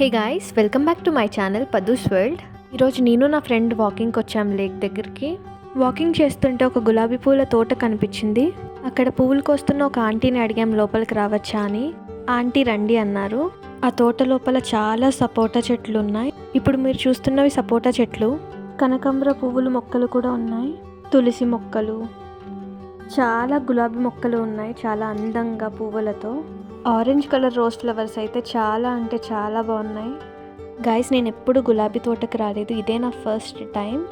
Hey guys welcome back to my channel Padhu's world ఈరోజు నేను నా ఫ్రెండ్ వాకింగ్కి వచ్చాం లేక్ దగ్గరికి. వాకింగ్ చేస్తుంటే ఒక గులాబీ పూల తోట కనిపించింది. అక్కడ పువ్వులు కోస్తున్న ఒక ఆంటీని అడిగాం లోపలికి రావచ్చా అని. ఆంటీ రండి అన్నారు. ఆ తోట లోపల చాలా సపోటా చెట్లు ఉన్నాయి. ఇప్పుడు మీరు చూస్తున్నవి సపోటా చెట్లు. కనకాంబర పువ్వులు మొక్కలు కూడా ఉన్నాయి. తులసి మొక్కలు. చాలా గులాబీ మొక్కలు ఉన్నాయి చాలా అందంగా పువ్వులతో. ఆరెంజ్ కలర్ రోజ్ ఫ్లవర్స్ అయితే చాలా అంటే చాలా బాగున్నాయి. గాయస్ నేను ఎప్పుడు గులాబీ తోటకి రాలేదు. ఇదే నా ఫస్ట్ టైం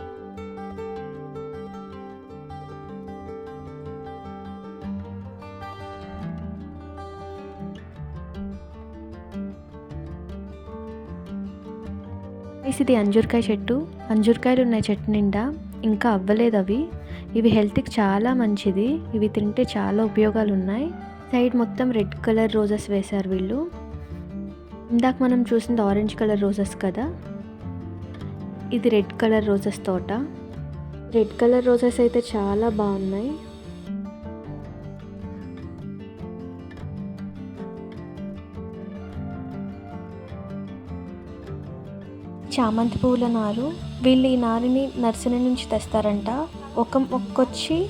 ఇది అంజూరకాయ చెట్టు. అంజూరకాయలు ఉన్నాయి చెట్టు నిండా. ఇంకా అవ్వలేదు అవి. ఇవి హెల్త్కి చాలా మంచిది. ఇవి తింటే చాలా ఉపయోగాలు ఉన్నాయి. సైడ్ మొత్తం రెడ్ కలర్ రోజెస్ వేశారు వీళ్ళు. ఇందాక మనం చూసింది ఆరెంజ్ కలర్ రోజెస్ కదా. ఇది రెడ్ కలర్ రోజెస్ తోట. రెడ్ కలర్ రోజెస్ అయితే చాలా బాగున్నాయి. చామంతి పువ్వుల నారు. వీళ్ళు ఈ నారుని నర్సరీ నుంచి తెస్తారంట. ఒక మొక్కొచ్చి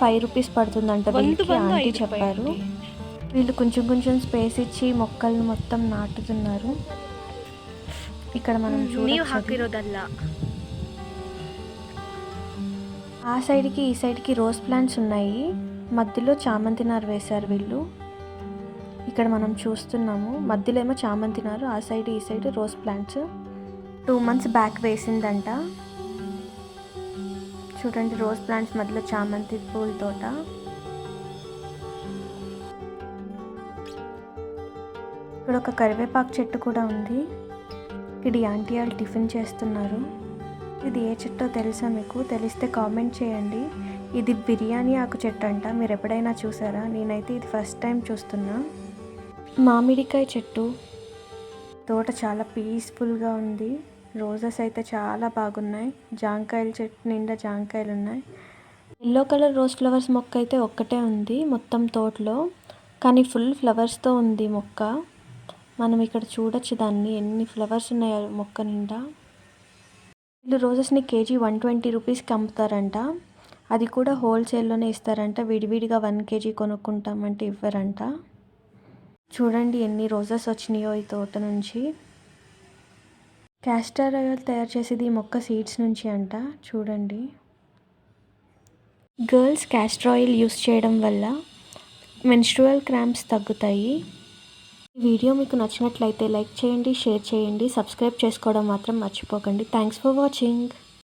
ఫైవ్ రూపీస్ పడుతుందంట. వీళ్ళకి ఆంటీ చెప్పారు. వీళ్ళు కొంచెం కొంచెం స్పేస్ ఇచ్చి మొక్కలను మొత్తం నాటుతున్నారు. ఇక్కడ మనం చూడొచ్చు ఆ సైడ్కి ఈ సైడ్కి రోజ్ ప్లాంట్స్ ఉన్నాయి. మధ్యలో చామంతి నారు వేశారు వీళ్ళు. ఇక్కడ మనం చూస్తున్నాము మధ్యలో ఏమో చామంతి నారు ఆ సైడ్ ఈ side rose plants. Two months back వేసిందంట. చూడండి రోజ్ ప్లాంట్స్ మధ్యలో చామంతి పూల తోట. ఇక్కడ ఒక కరివేపాకు చెట్టు కూడా ఉంది. ఇది ఆంటీ వాళ్ళు టిఫిన్ చేస్తున్నారు. ఇది ఏ చెట్టో తెలుసా మీకు? తెలిస్తే కామెంట్ చేయండి. ఇది బిర్యానీ ఆకు చెట్టు అంట. మీరు ఎప్పుడైనా చూసారా? నేనైతే ఇది ఫస్ట్ టైం చూస్తున్నా. మామిడికాయ చెట్టు. తోట చాలా పీస్ఫుల్గా ఉంది. రోజెస్ అయితే చాలా బాగున్నాయి. జాంకాయల చెట్టు నిండా జాంకాయలు ఉన్నాయి. ఎల్లో కలర్ రోజ్ ఫ్లవర్స్ మొక్క అయితే ఒక్కటే ఉంది మొత్తం తోటలో. కానీ ఫుల్ ఫ్లవర్స్తో ఉంది మొక్క. మనం ఇక్కడ చూడొచ్చు దాన్ని. ఎన్ని ఫ్లవర్స్ ఉన్నాయో మొక్క నిండా. వీళ్ళు రోజెస్ని కేజీ వన్ ట్వంటీ రూపీస్కి అమ్ముతారంట. అది కూడా హోల్సేల్లోనే ఇస్తారంట. విడివిడిగా వన్ కేజీ కొనుక్కుంటామంటే ఇవ్వరంట. చూడండి ఎన్ని రోజెస్ వచ్చినాయో ఈ తోట నుంచి. క్యాస్టర్ ఆయిల్ తయారు చేసేది ఈ మొక్క సీడ్స్ నుంచి అంట. చూడండి. గర్ల్స్ క్యాస్టర్ ఆయిల్ యూస్ చేయడం వల్ల మెన్స్ట్రువల్ క్రాంప్స్ తగ్గుతాయి. ఈ వీడియో మీకు నచ్చినట్లయితే లైక్ చేయండి షేర్ చేయండి సబ్స్క్రైబ్ చేసుకోవడం మాత్రం మర్చిపోకండి. Thanks for watching